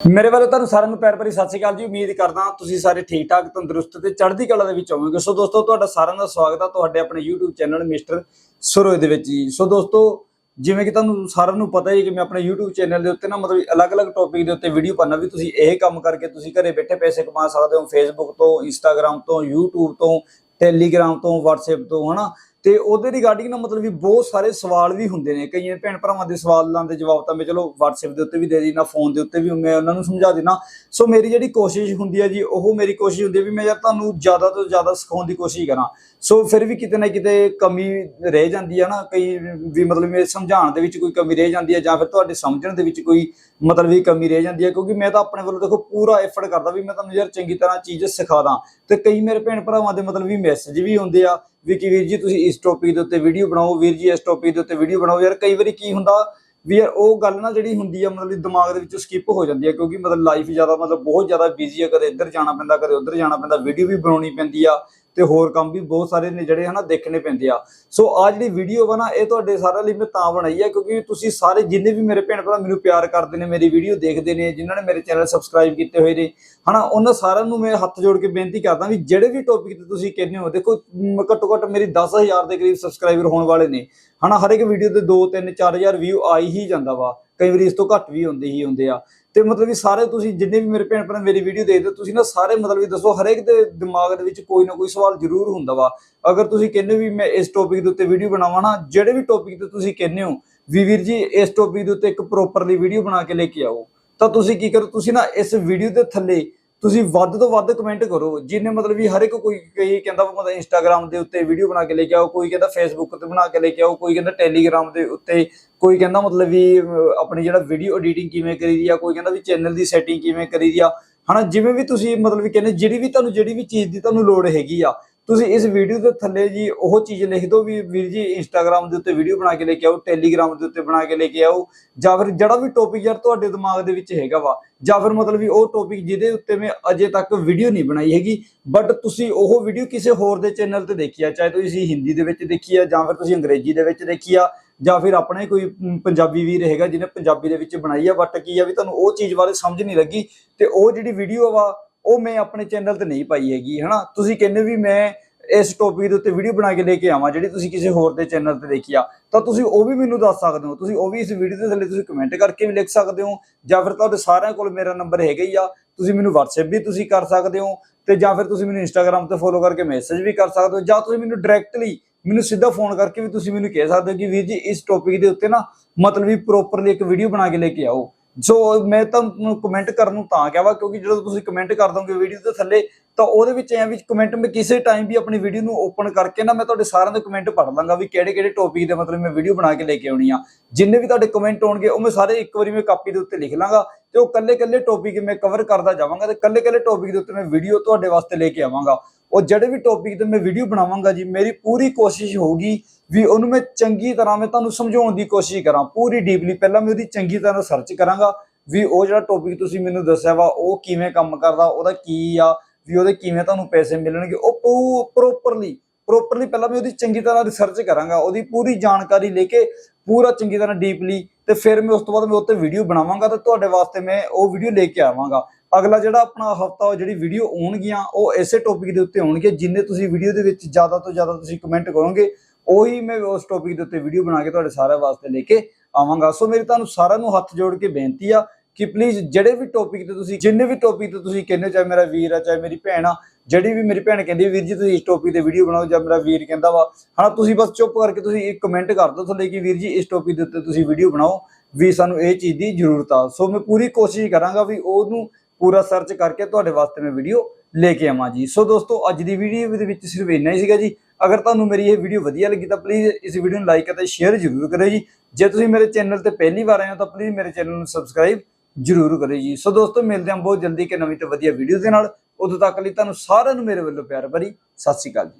ਮੇਰੇ ਵੱਲੋਂ ਤੁਹਾਨੂੰ ਸਾਰਿਆਂ ਨੂੰ ਪਿਆਰ ਭਰੀ ਸਤਿ ਸ਼੍ਰੀ ਅਕਾਲ ਜੀ। ਉਮੀਦ ਕਰਦਾ ਤੁਸੀਂ ਸਾਰੇ ਠੀਕ ਠਾਕ, ਤੰਦਰੁਸਤ ਤੇ ਚੜ੍ਹਦੀ ਕਲਾ ਦੇ ਵਿੱਚ ਹੋਵੋਗੇ। ਸੋ ਦੋਸਤੋ, ਤੁਹਾਡਾ ਸਾਰਿਆਂ ਦਾ ਸਵਾਗਤ ਹੈ ਤੁਹਾਡੇ ਆਪਣੇ YouTube ਚੈਨਲ ਮਿਸਟਰ ਸਰੋਜ ਦੇ ਵਿੱਚ ਜੀ। ਸੋ ਦੋਸਤੋ, ਜਿਵੇਂ ਕਿ ਤੁਹਾਨੂੰ ਸਾਰਿਆਂ ਨੂੰ ਪਤਾ ਹੀ ਹੈ ਕਿ ਮੈਂ ਆਪਣੇ YouTube ਚੈਨਲ ਦੇ ਉੱਤੇ ਨਾ ਮਤਲਬ ਅਲੱਗ-ਅਲੱਗ ਟੌਪਿਕ ਦੇ ਉੱਤੇ ਵੀਡੀਓ ਪਾਉਣਾ ਵੀ ਤੁਸੀਂ ਇਹ ਕੰਮ ਕਰਕੇ ਤੁਸੀਂ ਘਰੇ ਬੈਠੇ ਪੈਸੇ ਕਮਾ ਸਕਦੇ ਹੋ। Facebook ਤੋਂ, Instagram ਤੋਂ, YouTube ਤੋਂ, Telegram ਤੋਂ, WhatsApp ਤੋਂ, ਹਨਾ? ਤੇ ਉਹਦੇ ਰਿਗਾਰਡਿੰਗ ਨਾ ਮਤਲਬ ਵੀ ਬਹੁਤ ਸਾਰੇ ਸਵਾਲ ਵੀ ਹੁੰਦੇ ਨੇ। ਕਈਆਂ ਭੈਣ ਭਰਾਵਾਂ ਦੇ ਸਵਾਲਾਂ ਦੇ ਜਵਾਬ ਤਾਂ ਮੈਂ ਚਲੋ WhatsApp ਦੇ ਉੱਤੇ ਵੀ ਦੇ ਦਿਨਾ ਫੋਨ ਦੇ ਉੱਤੇ ਵੀ ਮੈਂ ਉਹਨਾਂ ਨੂੰ ਸਮਝਾ ਦਿਨਾ ਸੋ ਮੇਰੀ ਜਿਹੜੀ ਕੋਸ਼ਿਸ਼ ਹੁੰਦੀ ਹੈ ਜੀ, ਉਹ ਮੇਰੀ ਕੋਸ਼ਿਸ਼ ਹੁੰਦੀ ਹੈ ਵੀ ਮੈਂ ਯਾਰ ਤੁਹਾਨੂੰ ਜ਼ਿਆਦਾ ਤੋਂ ਜ਼ਿਆਦਾ ਸਿਖਾਉਣ ਦੀ ਕੋਸ਼ਿਸ਼ ਕਰਾਂ। ਸੋ ਫਿਰ ਵੀ ਕਿਤੇ ਨਾ ਕਿਤੇ ਕਮੀ ਰਹਿ ਜਾਂਦੀ ਹੈ ਨਾ, ਕਈ ਵੀ ਮਤਲਬ ਮੇਰੇ ਸਮਝਾਉਣ ਦੇ ਵਿੱਚ ਕੋਈ ਕਮੀ ਰਹਿ ਜਾਂਦੀ ਹੈ ਜਾਂ ਫਿਰ ਤੁਹਾਡੇ ਸਮਝਣ ਦੇ ਵਿੱਚ ਕੋਈ ਮਤਲਬ ਵੀ ਕਮੀ ਰਹਿ ਜਾਂਦੀ ਹੈ ਕਿਉਂਕਿ ਮੈਂ ਤਾਂ ਆਪਣੇ ਵੱਲੋਂ ਦੇਖੋ ਪੂਰਾ ਐਫਰਟ ਕਰਦਾ ਵੀ ਮੈਂ ਤੁਹਾਨੂੰ ਯਾਰ ਚੰਗੀ ਤਰ੍ਹਾਂ ਚੀਜ਼ ਸਿਖਾ ਦਾਂ। ਤੇ ਕਈ ਮੇਰੇ ਭੈਣ ਭਰਾਵਾਂ ਦੇ ਮਤਲਬ ਵੀ ਮੈਸੇਜ ਵੀ ਹੁੰਦੇ ਆ ਵੀ ਕਿ ਵੀਰ ਜੀ, ਤੁਸੀਂ ਇਸ ਟੌਪਿਕ ਦੇ ਉੱਤੇ ਵੀਡੀਓ ਬਣਾਓ। ਵੀਰ ਜੀ, ਇਸ ਟੌਪਿਕ ਦੇ ਉੱਤੇ ਵੀਡੀਓ ਬਣਾਓ। ਯਾਰ, ਕਈ ਵਾਰੀ ਕੀ ਹੁੰਦਾ ਵੀ ਯਾਰ, ਉਹ ਗੱਲ ਨਾ ਜਿਹੜੀ ਹੁੰਦੀ ਆ, ਮਤਲਬ ਦਿਮਾਗ ਦੇ ਵਿੱਚੋਂ ਸਕਿਪ ਹੋ ਜਾਂਦੀ ਆ, ਕਿਉਂਕਿ ਮਤਲਬ ਲਾਈਫ ਜ਼ਿਆਦਾ, ਮਤਲਬ ਬਹੁਤ ਜ਼ਿਆਦਾ ਬਿਜ਼ੀ ਆ, ਕਦੇ ਇੱਧਰ ਜਾਣਾ ਪੈਂਦਾ, ਕਦੇ ਉੱਧਰ ਜਾਣਾ ਪੈਂਦਾ ਵੀਡੀਓ ਵੀ ਬਣਾਉਣੀ ਪੈਂਦੀ ਆ। ਤੇ ਹੋਰ ਕੰਮ ਵੀ ਬਹੁਤ ਸਾਰੇ ਨੇ ਜਿਹੜੇ ਹਨਾ ਦੇਖਣੇ ਪੈਂਦੇ ਆ। ਸੋ ਆ ਜਿਹੜੀ ਵੀਡੀਓ ਵਾ ਨਾ, ਇਹ ਤੁਹਾਡੇ ਸਾਰਿਆਂ ਲਈ ਮੈਂ ਤਾਂ ਬਣਾਈ ਆ, ਕਿਉਂਕਿ ਤੁਸੀਂ ਸਾਰੇ ਜਿੰਨੇ ਵੀ ਮੇਰੇ ਭੈਣ ਭਰਾ ਮੈਨੂੰ ਪਿਆਰ ਕਰਦੇ ਨੇ, ਮੇਰੀ ਵੀਡੀਓ ਦੇਖਦੇ ਨੇ, ਜਿਨ੍ਹਾਂ ਨੇ ਮੇਰੇ ਚੈਨਲ ਸਬਸਕ੍ਰਾਈਬ ਕੀਤੇ ਹੋਏ ਨੇ, ਹਨਾ, ਉਹਨਾਂ ਸਾਰਿਆਂ ਨੂੰ ਮੈਂ ਹੱਥ ਜੋੜ ਕੇ ਬੇਨਤੀ ਕਰਦਾ ਵੀ ਜਿਹੜੇ ਵੀ ਟੌਪਿਕ ਤੇ ਤੁਸੀਂ ਕਹਿੰਦੇ ਹੋ, ਦੇਖੋ ਘੱਟੋ ਘੱਟ ਮੇਰੀ 10000 ਦੇ ਕਰੀਬ ਸਬਸਕ੍ਰਾਈਬਰ ਹੋਣ ਵਾਲੇ ਨੇ। ਹਨਾ ਹਰ ਇੱਕ ਵੀਡੀਓ ਤੇ 2 3 4000 ਵਿਊ ਆ ਹੀ ਜਾਂਦਾ ਵਾ। ਕਈ ਵਾਰੀ ਇਸ ਤੋਂ ਘੱਟ ਵੀ ਹੁੰਦੇ ਹੀ ਹੁੰਦੇ ਆ। ਤੇ ਮਤਲਬ ਕਿ ਸਾਰੇ ਤੁਸੀਂ ਜਿੰਨੇ ਵੀ ਮੇਰੇ ਭੈਣ ਭਰਾ ਮੇਰੀ ਵੀਡੀਓ ਦੇਖਦੇ ਹੋ, ਤੁਸੀਂ ਨਾ ਸਾਰੇ ਮਤਲਬ ਵੀ ਦੱਸੋ ਹਰੇਕ ਦੇ ਦਿਮਾਗ ਦੇ ਵਿੱਚ ਕੋਈ ਨਾ ਕੋਈ ਸਵਾਲ ਜ਼ਰੂਰ ਹੁੰਦਾ ਵਾ। ਅਗਰ ਤੁਸੀਂ ਕਹਿੰਦੇ ਹੋ ਵੀ ਮੈਂ ਇਸ ਟੌਪਿਕ ਦੇ ਉੱਤੇ ਵੀਡੀਓ ਬਣਾਵਾਂ ਨਾ ਜਿਹੜੇ ਵੀ ਟੌਪਿਕ ਤੇ ਤੁਸੀਂ ਕਹਿੰਦੇ ਹੋ ਵੀ ਵੀਰ ਜੀ ਇਸ ਟੌਪਿਕ ਦੇ ਉੱਤੇ ਇੱਕ ਪ੍ਰੋਪਰਲੀ ਵੀਡੀਓ ਬਣਾ ਕੇ ਲੈ ਕੇ ਆਓ ਤਾਂ ਤੁਸੀਂ ਕੀ ਕਰੋ ਤੁਸੀਂ ਨਾ ਇਸ ਵੀਡੀਓ ਦੇ ਥੱਲੇ ਤੁਸੀਂ ਵੱਧ ਤੋਂ ਵੱਧ ਕਮੈਂਟ ਕਰੋ ਜਿੰਨੇ ਮਤਲਬ ਵੀ ਹਰ ਇੱਕ ਕੋਈ ਕਈ ਕਹਿੰਦਾ ਮਤਲਬ ਇੰਸਟਾਗ੍ਰam ਦੇ ਉੱਤੇ ਵੀਡੀਓ ਬਣਾ ਕੇ ਲੈ ਕੇ ਆਓ, ਕੋਈ ਕਹਿੰਦਾ ਫੇਸਬੁੱਕ ਤੇ ਬਣਾ ਕੇ ਲੈ ਕੇ ਆਓ, ਕੋਈ ਕਹਿੰਦਾ ਟੈਲੀਗ੍ਰam ਦੇ ਉੱਤੇ, ਕੋਈ ਕਹਿੰਦਾ ਮਤਲਬ ਵੀ ਆਪਣੀ ਜਿਹੜਾ ਵੀਡੀਓ ਐਡੀਟਿੰਗ ਕਿਵੇਂ ਕਰੀਦੀ ਆ, ਕੋਈ ਕਹਿੰਦਾ ਵੀ ਚੈਨਲ ਦੀ ਸੈਟਿੰਗ ਕਿਵੇਂ ਕਰੀਦੀ ਆ। ਹਨਾ, ਜਿਵੇਂ ਵੀ ਤੁਸੀਂ ਮਤਲਬ ਵੀ ਕਹਿੰਦੇ, ਜਿਹੜੀ ਵੀ ਤੁਹਾਨੂੰ, ਜਿਹੜੀ ਵੀ ਚੀਜ਼ ਦੀ ਤੁਹਾਨੂੰ ਲੋੜ ਹੈਗੀ ਆ ਤੁਸੀਂ ਇਸ ਵੀਡੀਓ ਦੇ ਥੱਲੇ ਜੀ ਉਹ ਚੀਜ਼ ਲਿਖ ਦਿਓ ਵੀ ਵੀਰ ਜੀ ਇੰਸਟਾਗ੍ਰam ਦੇ ਉੱਤੇ ਵੀਡੀਓ ਬਣਾ ਕੇ ਲੈ ਕੇ ਆਓ ਟੈਲੀਗ੍ਰam ਦੇ ਉੱਤੇ ਬਣਾ ਕੇ ਲੈ ਕੇ ਆਓ, ਜਾਂ ਫਿਰ ਜਿਹੜਾ ਵੀ ਟੌਪਿਕ ਯਾਰ ਤੁਹਾਡੇ ਦਿਮਾਗ ਦੇ ਵਿੱਚ ਹੈਗਾ ਵਾ, ਜਾਂ ਫਿਰ ਮਤਲਬ ਵੀ ਉਹ ਟੌਪਿਕ ਜਿਹਦੇ ਉੱਤੇ ਮੈਂ ਅਜੇ ਤੱਕ ਵੀਡੀਓ ਨਹੀਂ ਬਣਾਈ ਹੈਗੀ ਬਟ ਤੁਸੀਂ ਉਹ ਵੀਡੀਓ ਕਿਸੇ ਹੋਰ ਦੇ ਚੈਨਲ ਤੇ ਦੇਖੀ ਆ, ਚਾਹੇ ਤੁਸੀਂ ਹਿੰਦੀ ਦੇ ਵਿੱਚ ਦੇਖੀ ਆ, ਜਾਂ ਫਿਰ ਤੁਸੀਂ ਅੰਗਰੇਜ਼ੀ ਦੇ ਵਿੱਚ ਦੇਖੀ ਆ, ਜਾਂ ਫਿਰ ਆਪਣੇ ਕੋਈ ਪੰਜਾਬੀ ਵੀਰ ਹੈਗਾ ਜਿਹਨੇ ਪੰਜਾਬੀ ਦੇ ਵਿੱਚ ਬਣਾਈ ਆ ਬਟ ਕੀ ਆ ਵੀ ਤੁਹਾਨੂੰ ਉਹ ਚੀਜ਼ ਬਾਰੇ ਸਮਝ ਨਹੀਂ ਲੱਗੀ, ਤੇ ਉਹ ਜਿਹੜੀ ਵੀਡੀਓ ਵਾ ਉਹ ਮੈਂ ਆਪਣੇ ਚੈਨਲ ਤੇ ਨਹੀਂ ਪਾਈ ਹੈਗੀ, ਹਨਾ? ਤੁਸੀਂ ਕਹਿੰਦੇ ਵੀ ਮੈਂ ਇਸ ਟੌਪਿਕ ਦੇ ਉੱਤੇ ਵੀਡੀਓ ਬਣਾ ਕੇ ਲੈ ਕੇ ਆਵਾਂ, ਜਿਹੜੀ ਤੁਸੀਂ ਕਿਸੇ ਹੋਰ ਦੇ ਚੈਨਲ ਤੇ ਦੇਖੀ ਆ, ਤਾਂ ਤੁਸੀਂ ਉਹ ਵੀ ਮੈਨੂੰ ਦੱਸ ਸਕਦੇ ਹੋ। ਤੁਸੀਂ ਉਹ ਵੀ ਇਸ ਵੀਡੀਓ ਦੇ ਥੱਲੇ ਤੁਸੀਂ ਕਮੈਂਟ ਕਰਕੇ ਵੀ ਲਿਖ ਸਕਦੇ ਹੋ, ਜਾਂ ਫਿਰ ਤੁਹਾਡੇ ਸਾਰਿਆਂ ਕੋਲ ਮੇਰਾ ਨੰਬਰ ਹੈਗਾ ਹੀ ਆ, ਤੁਸੀਂ ਮੈਨੂੰ WhatsApp ਵੀ ਤੁਸੀਂ ਕਰ ਸਕਦੇ ਹੋ, ਤੇ ਜਾਂ ਫਿਰ ਤੁਸੀਂ ਮੈਨੂੰ Instagram ਤੇ ਫੋਲੋ ਕਰਕੇ ਮੈਸੇਜ ਵੀ ਕਰ ਸਕਦੇ ਹੋ, ਜਾਂ ਤੁਸੀਂ ਮੈਨੂੰ ਡਾਇਰੈਕਟਲੀ ਮੈਨੂੰ ਸਿੱਧਾ ਫੋਨ ਕਰਕੇ ਵੀ ਤੁਸੀਂ ਮੈਨੂੰ ਕਹਿ ਸਕਦੇ ਹੋ ਕਿ ਵੀਰ ਜੀ, ਇਸ ਟੌਪਿਕ ਦੇ ਉੱਤੇ ਨਾ ਮਤਲਬ ਵੀ ਪ੍ਰੋਪਰਲੀ ਇੱਕ ਵੀਡੀਓ ਬਣਾ ਕੇ ਲੈ ਕੇ ਆਓ। ਸੋ ਮੈਂ ਤੁਹਾਨੂੰ ਕਮੈਂਟ ਕਰਨ ਨੂੰ ਤਾਂ ਕਿਹਾ ਵਾ, ਕਿਉਂਕਿ ਜਦੋਂ ਤੁਸੀਂ ਕਮੈਂਟ ਕਰ ਦੋਗੇ ਵੀਡੀਓ ਦੇ ਥੱਲੇ, ਤਾਂ ਉਹਦੇ ਵਿੱਚ ਐ ਵੀ ਕਮੈਂਟ ਮੈਂ ਕਿਸੇ ਟਾਈਮ ਵੀ ਆਪਣੀ ਵੀਡੀਓ ਨੂੰ ਓਪਨ ਕਰਕੇ ਨਾ ਮੈਂ ਤੁਹਾਡੇ ਸਾਰਿਆਂ ਦੇ ਕਮੈਂਟ ਪੜ੍ਹ ਲਾਂਗਾ ਵੀ ਕਿਹੜੇ ਕਿਹੜੇ ਟੌਪਿਕ ਦੇ ਮਤਲਬ ਮੈਂ ਵੀਡੀਓ ਬਣਾ ਕੇ ਲੈ ਕੇ ਆਉਣੀ ਆ। ਜਿੰਨੇ ਵੀ ਤੁਹਾਡੇ ਕਮੈਂਟ ਹੋਣਗੇ ਉਹ ਮੈਂ ਸਾਰੇ ਇੱਕ ਵਾਰੀ ਮੈਂ ਕਾਪੀ ਦੇ ਉੱਤੇ ਲਿਖ ਲਾਂਗਾ ਤੇ ਉਹ ਕੱਲੇ ਕੱਲੇ ਟੌਪਿਕ ਮੈਂ ਕਵਰ ਕਰਦਾ ਜਾਵਾਂਗਾ ਤੇ ਕੱਲੇ ਕੱਲੇ ਟੌਪਿਕ ਦੇ ਉੱਤੇ ਮੈਂ ਵੀਡੀਓ ਤੁਹਾਡੇ ਵਾਸਤੇ ਲੈ ਕੇ ਆਵਾਂਗਾ। ਉਹ ਜਿਹੜੇ ਵੀ ਟੌਪਿਕ ਤੇ ਮੈਂ ਵੀਡੀਓ ਬਣਾਵਾਂਗਾ ਜੀ, ਮੇਰੀ ਪੂਰੀ ਕੋਸ਼ਿਸ਼ ਹੋਊਗੀ ਵੀ ਉਹਨੂੰ ਮੈਂ ਚੰਗੀ ਤਰ੍ਹਾਂ ਮੈਂ ਤੁਹਾਨੂੰ ਸਮਝਾਉਣ ਦੀ ਕੋਸ਼ਿਸ਼ ਕਰਾਂ। ਪੂਰੀ ਡੀਪਲੀ ਪਹਿਲਾਂ ਮੈਂ ਉਹਦੀ ਚੰਗੀ ਤਰ੍ਹਾਂ ਸਰਚ ਕਰਾਂਗਾ ਵੀ ਉਹ ਜਿਹੜਾ ਟੌਪਿਕ ਤੁਸੀਂ ਮੈਨੂੰ ਦੱਸਿਆ ਵਾ, ਉਹ ਕਿਵੇਂ ਕੰਮ ਕਰਦਾ, ਉਹਦਾ ਕੀ ਆ, ਵੀ ਉਹਦੇ ਕਿਵੇਂ ਤੁਹਾਨੂੰ ਪੈਸੇ ਮਿਲਣਗੇ, ਉਹ ਪ੍ਰੋਪਰਲੀ ਪ੍ਰੋਪਰਲੀ ਪਹਿਲਾਂ ਮੈਂ ਉਹਦੀ ਚੰਗੀ ਤਰ੍ਹਾਂ ਰਿਸਰਚ ਕਰਾਂਗਾ, ਉਹਦੀ ਪੂਰੀ ਜਾਣਕਾਰੀ ਲੈ ਕੇ ਪੂਰਾ ਚੰਗੀ ਤਰ੍ਹਾਂ ਡੀਪਲੀ ਤੇ ਫਿਰ ਮੈਂ ਉਸ ਤੋਂ ਬਾਅਦ ਮੈਂ ਉੱਤੇ ਵੀਡੀਓ ਬਣਾਵਾਂਗਾ ਤੇ ਤੁਹਾਡੇ ਵਾਸਤੇ ਮੈਂ ਉਹ ਵੀਡੀਓ ਲੈ ਕੇ ਆਵਾਂਗਾ। ਅਗਲਾ ਜਿਹੜਾ ਆਪਣਾ ਹਫਤਾ, ਉਹ ਜਿਹੜੀ ਵੀਡੀਓ ਆਉਣਗੀਆਂ, ਉਹ ਇਸੇ ਟੌਪਿਕ ਦੇ ਉੱਤੇ ਆਉਣਗੇ। ਜਿੰਨੇ ਤੁਸੀਂ ਵੀਡੀਓ ਦੇ ਵਿੱਚ ਜ਼ਿਆਦਾ ਤੋਂ ਜ਼ਿਆਦਾ ਤੁਸੀਂ ਕਮੈਂਟ ਕਰੋਗੇ, ਉਹੀ ਮੈਂ ਉਸ ਟੌਪਿਕ ਦੇ ਉੱਤੇ ਵੀਡੀਓ ਬਣਾ ਕੇ ਤੁਹਾਡੇ ਸਾਰਿਆਂ ਵਾਸਤੇ ਲੈ ਕੇ ਆਵਾਂਗਾ। ਸੋ ਮੇਰੀ ਤੁਹਾਨੂੰ ਸਾਰਿਆਂ ਨੂੰ ਹੱਥ ਜੋੜ ਕੇ ਬੇਨਤੀ ਆ ਕਿ ਪਲੀਜ਼ ਜਿਹੜੇ ਵੀ ਟੌਪਿਕ ਤੇ ਤੁਸੀਂ, ਜਿੰਨੇ ਵੀ ਟੌਪਿਕ ਤੇ ਤੁਸੀਂ ਕਹਿੰਦੇ ਹੋ, ਚਾਹੇ ਮੇਰਾ ਵੀਰ ਆ, ਚਾਹੇ ਮੇਰੀ ਭੈਣ ਆ, ਜਿਹੜੀ ਵੀ ਮੇਰੀ ਭੈਣ ਕਹਿੰਦੀ ਵੀਰ ਜੀ, ਤੁਸੀਂ ਇਸ ਟੌਪਿਕ ਤੇ ਵੀਡੀਓ ਬਣਾਓ, ਜਾਂ ਮੇਰਾ ਵੀਰ ਕਹਿੰਦਾ ਵਾ ਹਨਾ ਤੁਸੀਂ ਬਸ ਚੁੱਪ ਕਰਕੇ ਤੁਸੀਂ ਇੱਕ ਕਮੈਂਟ ਕਰ ਦਿਓ ਥੱਲੇ ਕਿ ਵੀਰ ਜੀ, ਇਸ ਟੌਪਿਕ ਦੇ ਉੱਤੇ ਤੁਸੀਂ ਵੀਡੀਓ ਬਣਾਓ ਵੀ ਸਾਨੂੰ ਇਹ ਚੀਜ਼ ਦੀ ਜ਼ਰੂਰਤ ਆ। ਸੋ ਮੈਂ ਪੂਰੀ ਕੋਸ਼ਿਸ਼ ਕਰਾਂਗਾ ਵੀ ਉਹਨੂੰ ਪੂਰਾ ਸਰਚ ਕਰਕੇ ਤੁਹਾਡੇ ਵਾਸਤੇ ਮੈਂ ਵੀਡੀਓ ਲੈ ਕੇ ਆਵਾਂ ਜੀ। ਸੋ ਦੋਸਤੋ, ਅੱਜ ਦੀ ਵੀਡੀਓ ਦੇ ਵਿੱਚ ਸਿਰਫ ਇੰਨਾ ਹੀ ਸੀਗਾ ਜੀ। ਅਗਰ ਤੁਹਾਨੂੰ ਮੇਰੀ ਇਹ ਵੀਡੀਓ ਵਧੀਆ ਲੱਗੀ ਤਾਂ ਪਲੀਜ਼ ਇਸ ਵੀਡੀਓ ਨੂੰ ਲਾਈਕ ਅਤੇ ਸ਼ੇਅਰ ਜ਼ਰੂਰ ਕਰਿਓ ਜੀ। ਜੇ ਤੁਸੀਂ ਮੇਰੇ ਚੈਨਲ ਤੇ ਪਹਿਲੀ ਵਾਰ ਆਏ ਹੋ ਤਾਂ ਪਲੀਜ਼ ਮੇਰੇ ਚੈਨਲ ਨੂੰ ਸਬਸਕ੍ਰਾਈਬ ਜ਼ਰੂਰ ਕਰਿਓ ਜੀ। ਸੋ ਦੋਸਤੋ, ਮਿਲਦੇ ਹਾਂ ਬਹੁਤ ਜਲਦੀ ਕਿ ਨਵੀਂ ਤੇ ਵਧੀਆ ਵੀਡੀਓ ਦੇ ਨਾਲ। ਉਦੋਂ ਤੱਕ ਲਈ ਤੁਹਾਨੂੰ ਸਾਰਿਆਂ ਨੂੰ ਮੇਰੇ ਵੱਲੋਂ ਪਿਆਰ ਭਰੀ ਸਤਿ ਸ਼੍ਰੀ ਅਕਾਲ ਜੀ।